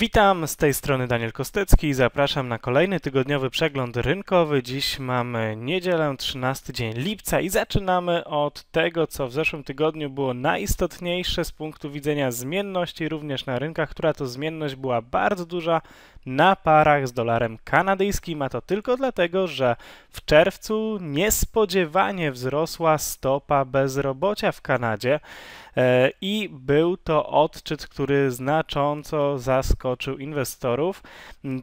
Witam, z tej strony Daniel Kostecki i zapraszam na kolejny tygodniowy przegląd rynkowy. Dziś mamy niedzielę, 13 dzień lipca i zaczynamy od tego, co w zeszłym tygodniu było najistotniejsze z punktu widzenia zmienności również na rynkach, która to zmienność była bardzo duża na parach z dolarem kanadyjskim, a to tylko dlatego, że w czerwcu niespodziewanie wzrosła stopa bezrobocia w Kanadzie e, i był to odczyt, który znacząco zaskoczył inwestorów.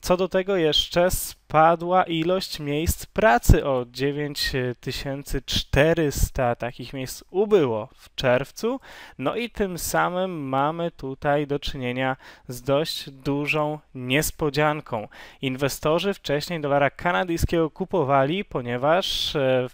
Co do tego jeszcze spadła ilość miejsc pracy o 9400 takich miejsc ubyło w czerwcu, no i tym samym mamy tutaj do czynienia z dość dużą niespodzianką. Inwestorzy wcześniej dolara kanadyjskiego kupowali, ponieważ e,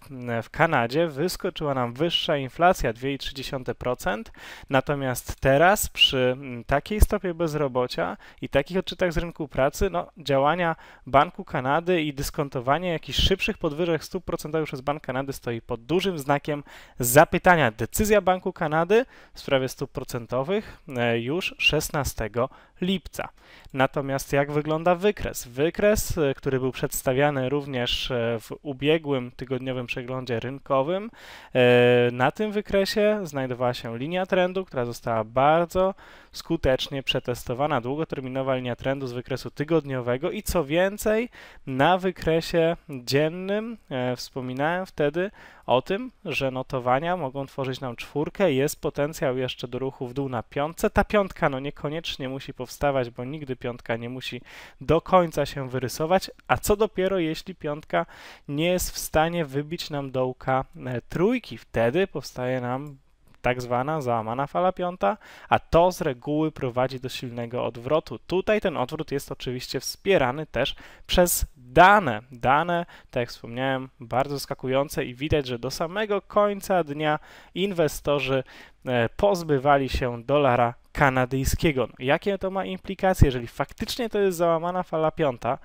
w Kanadzie wyskoczyła nam wyższa inflacja 2,3%, natomiast teraz przy takiej stopie bezrobocia i takich odczytach z rynku pracy, no działania Banku Kanady Kanady i dyskontowanie jakichś szybszych podwyżek stóp procentowych przez Bank Kanady stoi pod dużym znakiem zapytania. Decyzja Banku Kanady w sprawie stóp procentowych e, już 16 lipca. Natomiast jak wygląda wykres? Wykres, e, który był przedstawiany również e, w ubiegłym tygodniowym przeglądzie rynkowym, na tym wykresie znajdowała się linia trendu, która została bardzo skutecznie przetestowana. Długoterminowa linia trendu z wykresu tygodniowego i co więcej, na wykresie dziennym e, wspominałem wtedy o tym, że notowania mogą tworzyć nam czwórkę, jest potencjał jeszcze do ruchu w dół na piątce. Ta piątka no niekoniecznie musi powstawać, bo nigdy piątka nie musi do końca się wyrysować, a co dopiero jeśli piątka nie jest w stanie wybić nam dołka e, trójki, wtedy powstaje nam tak zwana załamana fala piąta, a to z reguły prowadzi do silnego odwrotu. Tutaj ten odwrót jest oczywiście wspierany też przez dane. Dane, tak jak wspomniałem, bardzo zaskakujące i widać, że do samego końca dnia inwestorzy e, pozbywali się dolara kanadyjskiego. Jakie to ma implikacje? Jeżeli faktycznie to jest załamana fala piąta,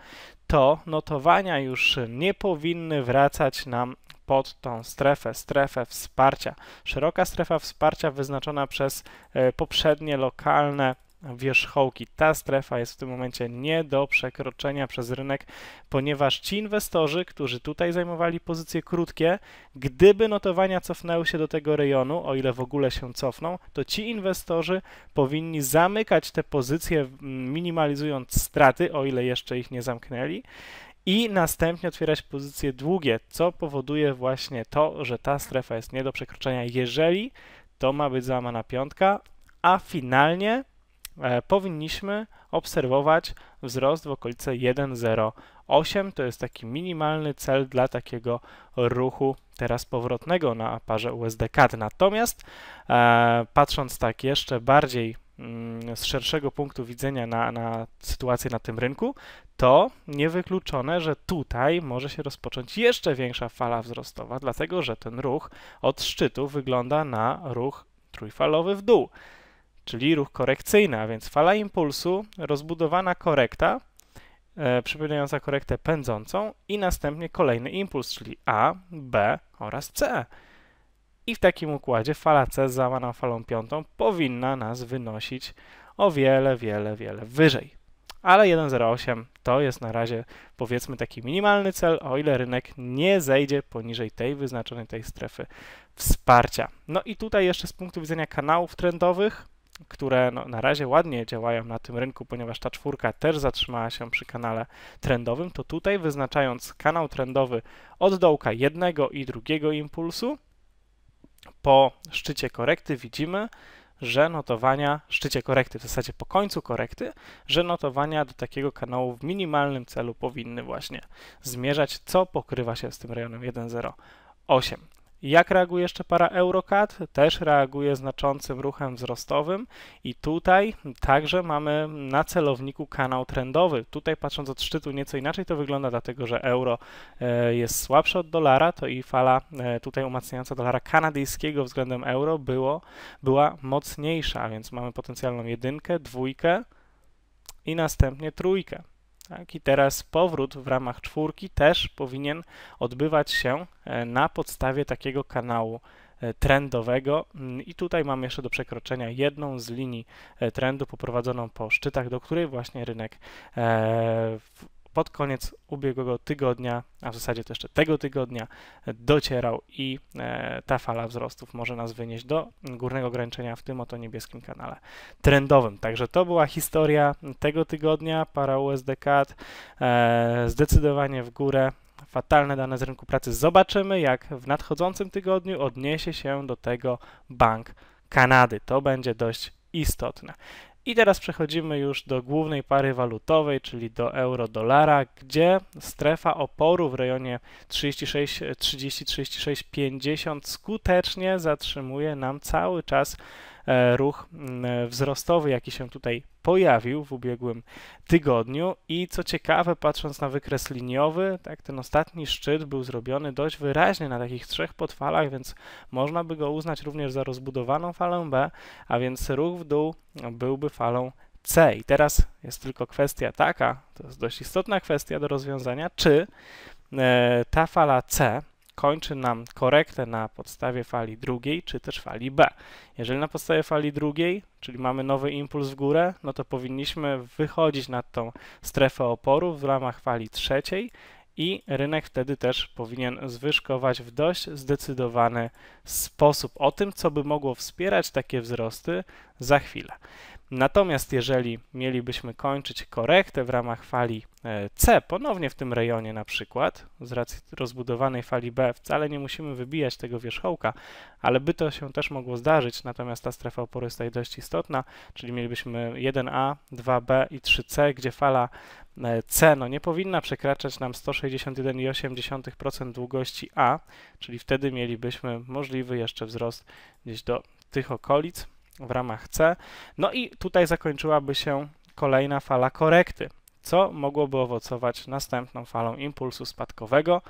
to notowania już nie powinny wracać nam pod tą strefę, strefę wsparcia. Szeroka strefa wsparcia wyznaczona przez e, poprzednie lokalne wierzchołki. Ta strefa jest w tym momencie nie do przekroczenia przez rynek, ponieważ ci inwestorzy, którzy tutaj zajmowali pozycje krótkie, gdyby notowania cofnęły się do tego rejonu, o ile w ogóle się cofną, to ci inwestorzy powinni zamykać te pozycje, minimalizując straty, o ile jeszcze ich nie zamknęli i następnie otwierać pozycje długie, co powoduje właśnie to, że ta strefa jest nie do przekroczenia, jeżeli to ma być załamana piątka, a finalnie e, powinniśmy obserwować wzrost w okolice 1,08. To jest taki minimalny cel dla takiego ruchu teraz powrotnego na parze USD-CAD. Natomiast e, patrząc tak jeszcze bardziej z szerszego punktu widzenia na, na sytuację na tym rynku, to niewykluczone, że tutaj może się rozpocząć jeszcze większa fala wzrostowa, dlatego że ten ruch od szczytu wygląda na ruch trójfalowy w dół, czyli ruch korekcyjny, a więc fala impulsu, rozbudowana korekta, e, przypominająca korektę pędzącą i następnie kolejny impuls, czyli A, B oraz C. I w takim układzie fala C z załamaną falą piątą powinna nas wynosić o wiele, wiele, wiele wyżej ale 1,08 to jest na razie powiedzmy taki minimalny cel, o ile rynek nie zejdzie poniżej tej wyznaczonej tej strefy wsparcia. No i tutaj jeszcze z punktu widzenia kanałów trendowych, które no, na razie ładnie działają na tym rynku, ponieważ ta czwórka też zatrzymała się przy kanale trendowym, to tutaj wyznaczając kanał trendowy od dołka jednego i drugiego impulsu, po szczycie korekty widzimy, że notowania, szczycie korekty, w zasadzie po końcu korekty, że notowania do takiego kanału w minimalnym celu powinny właśnie zmierzać, co pokrywa się z tym rejonem 1.08. Jak reaguje jeszcze para Eurocat? Też reaguje znaczącym ruchem wzrostowym i tutaj także mamy na celowniku kanał trendowy. Tutaj patrząc od szczytu nieco inaczej to wygląda, dlatego że euro e, jest słabsze od dolara, to i fala e, tutaj umacniająca dolara kanadyjskiego względem euro było, była mocniejsza, więc mamy potencjalną jedynkę, dwójkę i następnie trójkę. Tak? I teraz powrót w ramach czwórki też powinien odbywać się e, na podstawie takiego kanału trendowego mm, i tutaj mamy jeszcze do przekroczenia jedną z linii trendu poprowadzoną po szczytach, do której właśnie rynek pod koniec ubiegłego tygodnia, a w zasadzie to jeszcze tego tygodnia, docierał i e, ta fala wzrostów może nas wynieść do górnego ograniczenia w tym oto niebieskim kanale trendowym. Także to była historia tego tygodnia, para USD CAD, e, zdecydowanie w górę, fatalne dane z rynku pracy. Zobaczymy, jak w nadchodzącym tygodniu odniesie się do tego Bank Kanady. To będzie dość istotne. I teraz przechodzimy już do głównej pary walutowej, czyli do euro-dolara, gdzie strefa oporu w rejonie 36, 30, 36, 50 skutecznie zatrzymuje nam cały czas ruch mm, wzrostowy, jaki się tutaj pojawił w ubiegłym tygodniu i co ciekawe, patrząc na wykres liniowy, tak, ten ostatni szczyt był zrobiony dość wyraźnie na takich trzech podfalach, więc można by go uznać również za rozbudowaną falę B, a więc ruch w dół byłby falą C. I teraz jest tylko kwestia taka, to jest dość istotna kwestia do rozwiązania, czy e, ta fala C kończy nam korektę na podstawie fali drugiej, czy też fali B. Jeżeli na podstawie fali drugiej, czyli mamy nowy impuls w górę, no to powinniśmy wychodzić nad tą strefę oporu w ramach fali trzeciej i rynek wtedy też powinien zwyżkować w dość zdecydowany sposób. O tym, co by mogło wspierać takie wzrosty, za chwilę. Natomiast jeżeli mielibyśmy kończyć korektę w ramach fali e, C, ponownie w tym rejonie na przykład, z racji rozbudowanej fali B, wcale nie musimy wybijać tego wierzchołka, ale by to się też mogło zdarzyć, natomiast ta strefa oporu jest dość istotna, czyli mielibyśmy 1A, 2B i 3C, gdzie fala e, C no, nie powinna przekraczać nam 161,8% długości A, czyli wtedy mielibyśmy możliwy jeszcze wzrost gdzieś do tych okolic w ramach C. No i tutaj zakończyłaby się kolejna fala korekty, co mogłoby owocować następną falą impulsu spadkowego,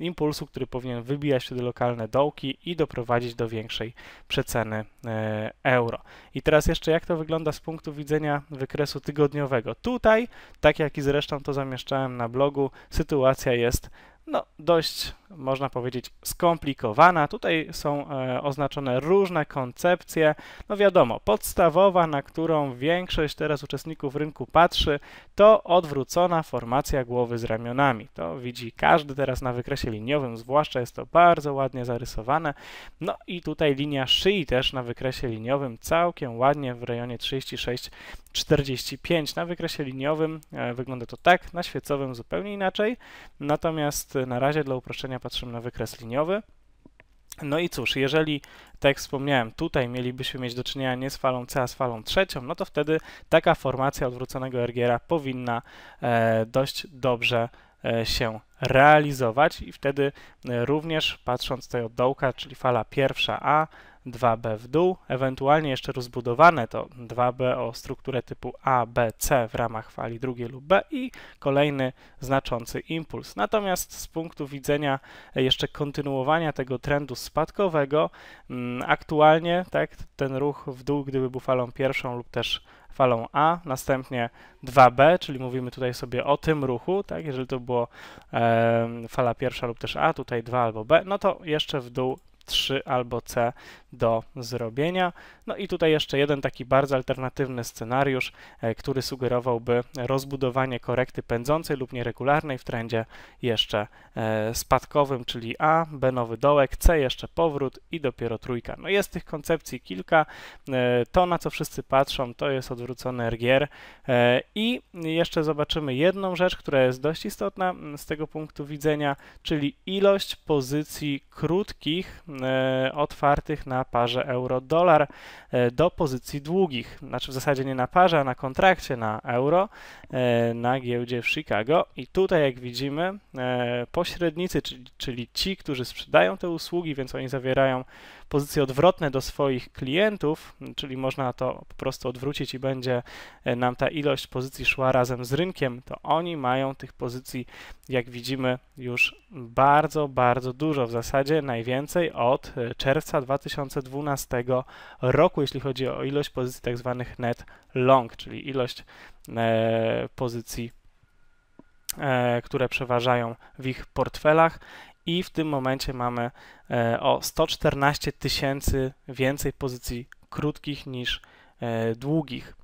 impulsu, który powinien wybijać wtedy lokalne dołki i doprowadzić do większej przeceny e, euro. I teraz jeszcze jak to wygląda z punktu widzenia wykresu tygodniowego. Tutaj, tak jak i zresztą to zamieszczałem na blogu, sytuacja jest no, dość, można powiedzieć, skomplikowana. Tutaj są e, oznaczone różne koncepcje. No wiadomo, podstawowa, na którą większość teraz uczestników rynku patrzy, to odwrócona formacja głowy z ramionami. To widzi każdy teraz na wykresie liniowym, zwłaszcza jest to bardzo ładnie zarysowane. No i tutaj linia szyi też na wykresie liniowym całkiem ładnie w rejonie 36-45. Na wykresie liniowym e, wygląda to tak, na świecowym zupełnie inaczej. Natomiast na razie dla uproszczenia patrzymy na wykres liniowy. No i cóż, jeżeli, tak jak wspomniałem, tutaj mielibyśmy mieć do czynienia nie z falą C, a z falą trzecią, no to wtedy taka formacja odwróconego Ergiera powinna e, dość dobrze e, się realizować i wtedy e, również patrząc tutaj od dołka, czyli fala pierwsza A, 2B w dół, ewentualnie jeszcze rozbudowane to 2B o strukturę typu A, B, C w ramach fali drugiej lub B i kolejny znaczący impuls. Natomiast z punktu widzenia jeszcze kontynuowania tego trendu spadkowego, mm, aktualnie tak, ten ruch w dół, gdyby był falą pierwszą lub też falą A, następnie 2B, czyli mówimy tutaj sobie o tym ruchu, tak, jeżeli to było e, fala pierwsza lub też A, tutaj 2 albo B, no to jeszcze w dół 3 albo C do zrobienia. No i tutaj jeszcze jeden taki bardzo alternatywny scenariusz, e, który sugerowałby rozbudowanie korekty pędzącej lub nieregularnej w trendzie jeszcze e, spadkowym, czyli A, B nowy dołek, C jeszcze powrót i dopiero trójka. No jest tych koncepcji kilka. E, to, na co wszyscy patrzą, to jest odwrócony RGR i jeszcze zobaczymy jedną rzecz, która jest dość istotna z tego punktu widzenia, czyli ilość pozycji krótkich otwartych na parze euro-dolar e, do pozycji długich. Znaczy w zasadzie nie na parze, a na kontrakcie na euro e, na giełdzie w Chicago. I tutaj, jak widzimy, e, pośrednicy, czyli, czyli ci, którzy sprzedają te usługi, więc oni zawierają pozycje odwrotne do swoich klientów, czyli można to po prostu odwrócić i będzie nam ta ilość pozycji szła razem z rynkiem, to oni mają tych pozycji, jak widzimy, już bardzo, bardzo dużo. W zasadzie najwięcej od czerwca 2012 roku, jeśli chodzi o ilość pozycji tak zwanych net long, czyli ilość e, pozycji, e, które przeważają w ich portfelach i w tym momencie mamy e, o 114 tysięcy więcej pozycji krótkich niż e, długich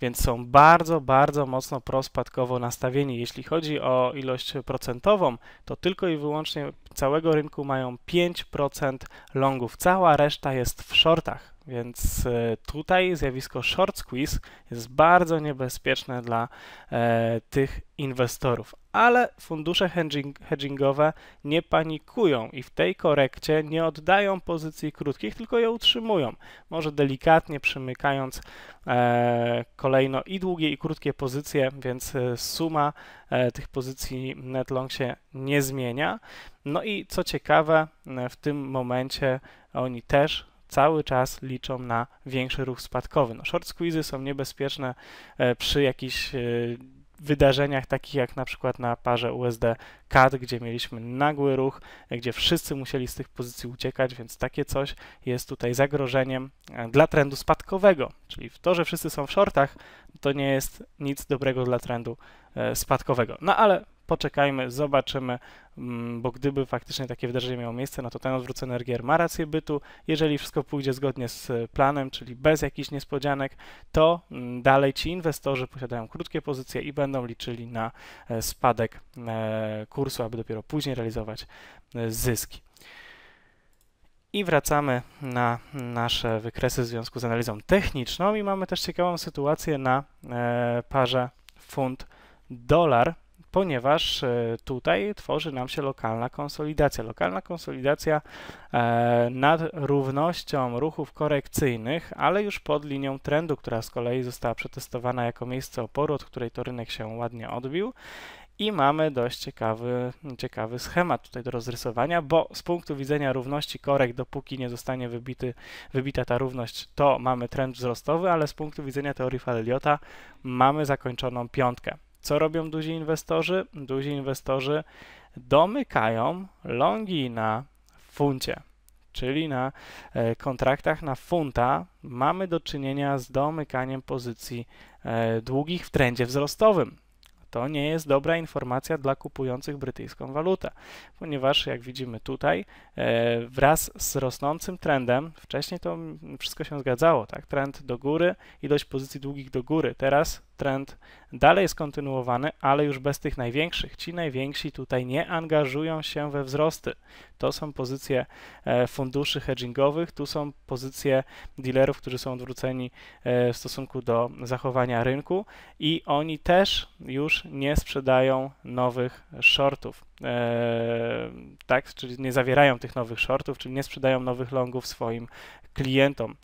więc są bardzo, bardzo mocno prospadkowo nastawieni. Jeśli chodzi o ilość procentową, to tylko i wyłącznie całego rynku mają 5% longów. Cała reszta jest w shortach, więc e, tutaj zjawisko short squeeze jest bardzo niebezpieczne dla e, tych inwestorów. Ale fundusze hedging, hedgingowe nie panikują i w tej korekcie nie oddają pozycji krótkich, tylko je utrzymują. Może delikatnie przymykając e, kolejno i długie, i krótkie pozycje, więc e, suma e, tych pozycji net long się nie zmienia. No i co ciekawe, e, w tym momencie oni też cały czas liczą na większy ruch spadkowy. No, short squeezy są niebezpieczne e, przy jakichś e, wydarzeniach takich jak na przykład na parze USD CAD, gdzie mieliśmy nagły ruch, gdzie wszyscy musieli z tych pozycji uciekać, więc takie coś jest tutaj zagrożeniem dla trendu spadkowego. Czyli to, że wszyscy są w shortach, to nie jest nic dobrego dla trendu spadkowego. No ale poczekajmy, zobaczymy, mm, bo gdyby faktycznie takie wydarzenie miało miejsce, no to ten odwrócony RGR ma rację bytu. Jeżeli wszystko pójdzie zgodnie z planem, czyli bez jakichś niespodzianek, to mm, dalej ci inwestorzy posiadają krótkie pozycje i będą liczyli na e, spadek e, kursu, aby dopiero później realizować e, zyski. I wracamy na nasze wykresy w związku z analizą techniczną i mamy też ciekawą sytuację na parze funt dolar ponieważ e, tutaj tworzy nam się lokalna konsolidacja. Lokalna konsolidacja e, nad równością ruchów korekcyjnych, ale już pod linią trendu, która z kolei została przetestowana jako miejsce oporu, od której to rynek się ładnie odbił. I mamy dość ciekawy, ciekawy schemat tutaj do rozrysowania, bo z punktu widzenia równości korek, dopóki nie zostanie wybity, wybita ta równość, to mamy trend wzrostowy, ale z punktu widzenia teorii Faleliota mamy zakończoną piątkę. Co robią duzi inwestorzy? Duzi inwestorzy domykają longi na funcie, czyli na e, kontraktach na funta mamy do czynienia z domykaniem pozycji e, długich w trendzie wzrostowym. To nie jest dobra informacja dla kupujących brytyjską walutę, ponieważ jak widzimy tutaj, e, wraz z rosnącym trendem, wcześniej to wszystko się zgadzało, tak? Trend do góry, ilość pozycji długich do góry. Teraz trend dalej jest kontynuowany, ale już bez tych największych. Ci najwięksi tutaj nie angażują się we wzrosty. To są pozycje e, funduszy hedgingowych, tu są pozycje dealerów, którzy są odwróceni e, w stosunku do zachowania rynku i oni też już nie sprzedają nowych shortów. E, tak, czyli nie zawierają tych nowych shortów, czyli nie sprzedają nowych longów swoim klientom.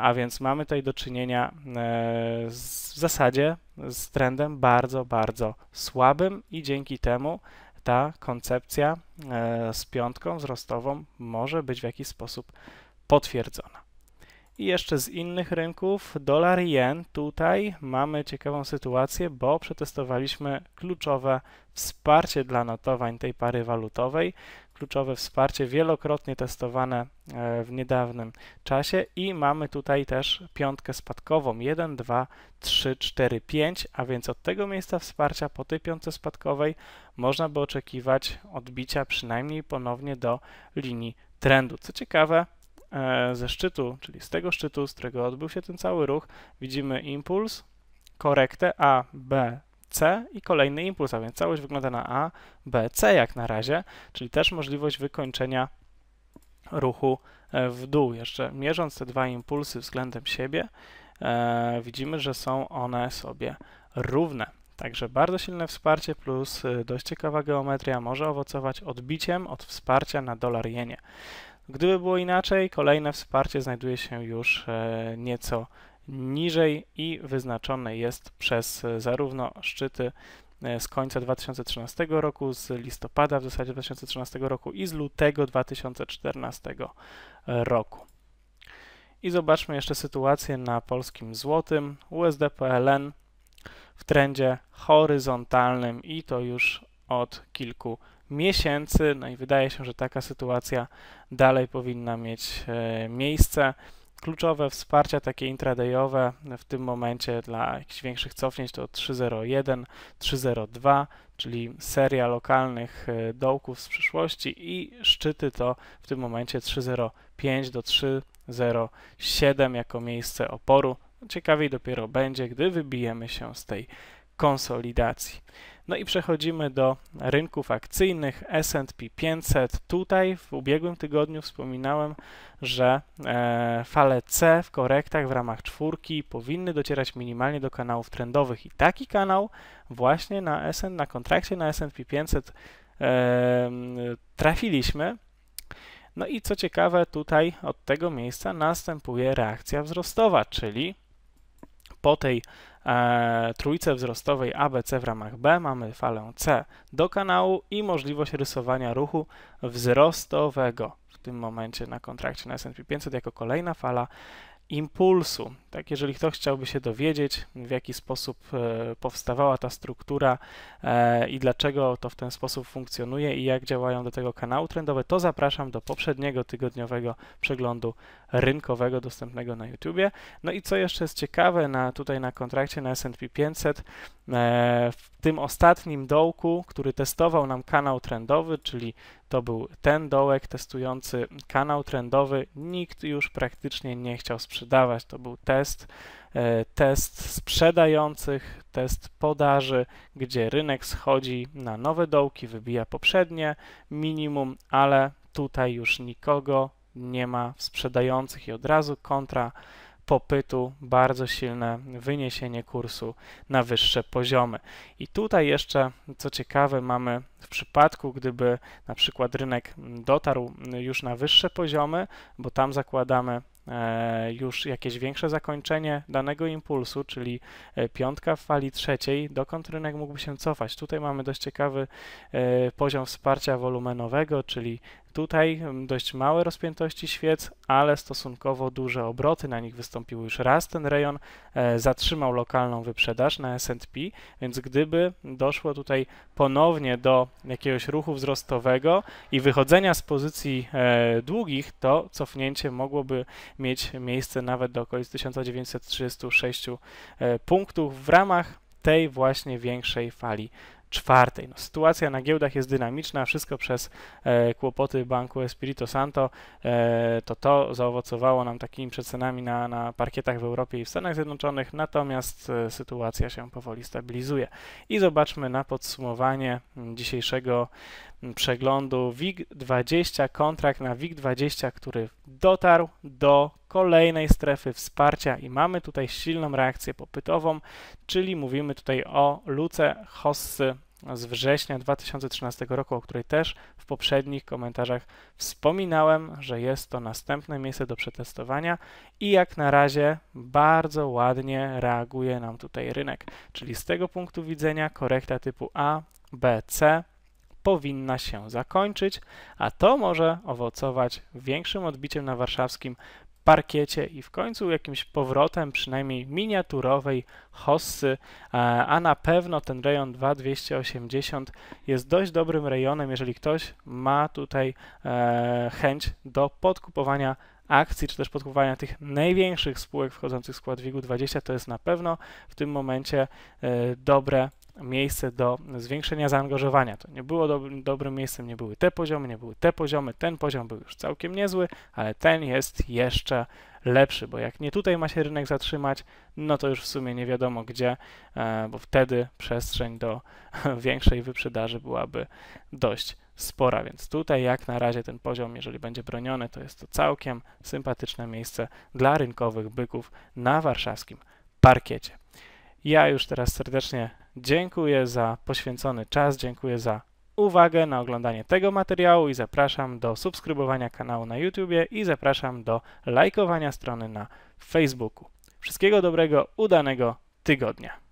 A więc mamy tutaj do czynienia z, w zasadzie z trendem bardzo, bardzo słabym i dzięki temu ta koncepcja e, z piątką wzrostową może być w jakiś sposób potwierdzona. I jeszcze z innych rynków, dolar jen, tutaj mamy ciekawą sytuację, bo przetestowaliśmy kluczowe wsparcie dla notowań tej pary walutowej, kluczowe wsparcie wielokrotnie testowane e, w niedawnym czasie. I mamy tutaj też piątkę spadkową. 1, 2, 3, 4, 5, a więc od tego miejsca wsparcia po tej piątce spadkowej można by oczekiwać odbicia przynajmniej ponownie do linii trendu. Co ciekawe, ze szczytu, czyli z tego szczytu, z którego odbył się ten cały ruch, widzimy impuls, korektę A, B, C i kolejny impuls, a więc całość wygląda na A, B, C jak na razie, czyli też możliwość wykończenia ruchu e, w dół. Jeszcze mierząc te dwa impulsy względem siebie, e, widzimy, że są one sobie równe. Także bardzo silne wsparcie plus e, dość ciekawa geometria może owocować odbiciem od wsparcia na dolar jenie. Gdyby było inaczej, kolejne wsparcie znajduje się już e, nieco niżej i wyznaczone jest przez e, zarówno szczyty e, z końca 2013 roku, z listopada w zasadzie 2013 roku i z lutego 2014 roku. I zobaczmy jeszcze sytuację na polskim złotym. USD PLN w trendzie horyzontalnym i to już od kilku miesięcy. No i wydaje się, że taka sytuacja dalej powinna mieć e, miejsce. kluczowe wsparcia takie intradayowe w tym momencie dla jakichś większych cofnięć to 301, 302, czyli seria lokalnych e, dołków z przyszłości i szczyty to w tym momencie 305 do 307 jako miejsce oporu. Ciekawiej dopiero będzie, gdy wybijemy się z tej konsolidacji. No i przechodzimy do rynków akcyjnych S&P 500. Tutaj w ubiegłym tygodniu wspominałem, że e, fale C w korektach w ramach czwórki powinny docierać minimalnie do kanałów trendowych i taki kanał właśnie na SN, na kontrakcie na S&P 500 e, trafiliśmy. No i co ciekawe, tutaj od tego miejsca następuje reakcja wzrostowa, czyli po tej e, trójce wzrostowej ABC w ramach B mamy falę C do kanału i możliwość rysowania ruchu wzrostowego w tym momencie na kontrakcie na S&P 500 jako kolejna fala impulsu. Tak, jeżeli ktoś chciałby się dowiedzieć, w jaki sposób e, powstawała ta struktura e, i dlaczego to w ten sposób funkcjonuje i jak działają do tego kanały trendowe, to zapraszam do poprzedniego tygodniowego przeglądu rynkowego dostępnego na YouTubie. No i co jeszcze jest ciekawe, na, tutaj na kontrakcie na S&P 500, e, w tym ostatnim dołku, który testował nam kanał trendowy, czyli to był ten dołek testujący kanał trendowy, nikt już praktycznie nie chciał sprzedawać. To był test, e, test sprzedających, test podaży, gdzie rynek schodzi na nowe dołki, wybija poprzednie minimum, ale tutaj już nikogo nie ma sprzedających i od razu kontra popytu bardzo silne wyniesienie kursu na wyższe poziomy. I tutaj jeszcze, co ciekawe, mamy w przypadku, gdyby na przykład rynek dotarł już na wyższe poziomy, bo tam zakładamy E, już jakieś większe zakończenie danego impulsu, czyli e, piątka w fali trzeciej, dokąd rynek mógłby się cofać. Tutaj mamy dość ciekawy e, poziom wsparcia wolumenowego, czyli Tutaj dość małe rozpiętości świec, ale stosunkowo duże obroty na nich wystąpiły już raz. Ten rejon zatrzymał lokalną wyprzedaż na S&P, więc gdyby doszło tutaj ponownie do jakiegoś ruchu wzrostowego i wychodzenia z pozycji długich, to cofnięcie mogłoby mieć miejsce nawet do okolic 1936 e, punktów w ramach tej właśnie większej fali czwartej. No, sytuacja na giełdach jest dynamiczna, wszystko przez e, kłopoty banku Espirito Santo, e, to to zaowocowało nam takimi przecenami na, na parkietach w Europie i w Stanach Zjednoczonych, natomiast e, sytuacja się powoli stabilizuje. I zobaczmy na podsumowanie dzisiejszego przeglądu WIG20, kontrakt na WIG20, który dotarł do kolejnej strefy wsparcia i mamy tutaj silną reakcję popytową, czyli mówimy tutaj o luce Hossy z września 2013 roku, o której też w poprzednich komentarzach wspominałem, że jest to następne miejsce do przetestowania i jak na razie bardzo ładnie reaguje nam tutaj rynek. Czyli z tego punktu widzenia korekta typu A, B, C powinna się zakończyć, a to może owocować większym odbiciem na warszawskim parkiecie i w końcu jakimś powrotem przynajmniej miniaturowej hossy, a na pewno ten rejon 2280 jest dość dobrym rejonem, jeżeli ktoś ma tutaj e, chęć do podkupowania akcji, czy też podkupowania tych największych spółek wchodzących w skład WIG-20, to jest na pewno w tym momencie e, dobre miejsce do zwiększenia zaangażowania. To nie było dobrym miejscem, nie były te poziomy, nie były te poziomy, ten poziom był już całkiem niezły, ale ten jest jeszcze lepszy, bo jak nie tutaj ma się rynek zatrzymać, no to już w sumie nie wiadomo gdzie, e, bo wtedy przestrzeń do większej wyprzedaży byłaby dość spora, więc tutaj jak na razie ten poziom, jeżeli będzie broniony, to jest to całkiem sympatyczne miejsce dla rynkowych byków na warszawskim parkiecie. Ja już teraz serdecznie dziękuję za poświęcony czas, dziękuję za uwagę na oglądanie tego materiału i zapraszam do subskrybowania kanału na YouTube i zapraszam do lajkowania strony na Facebooku. Wszystkiego dobrego, udanego tygodnia.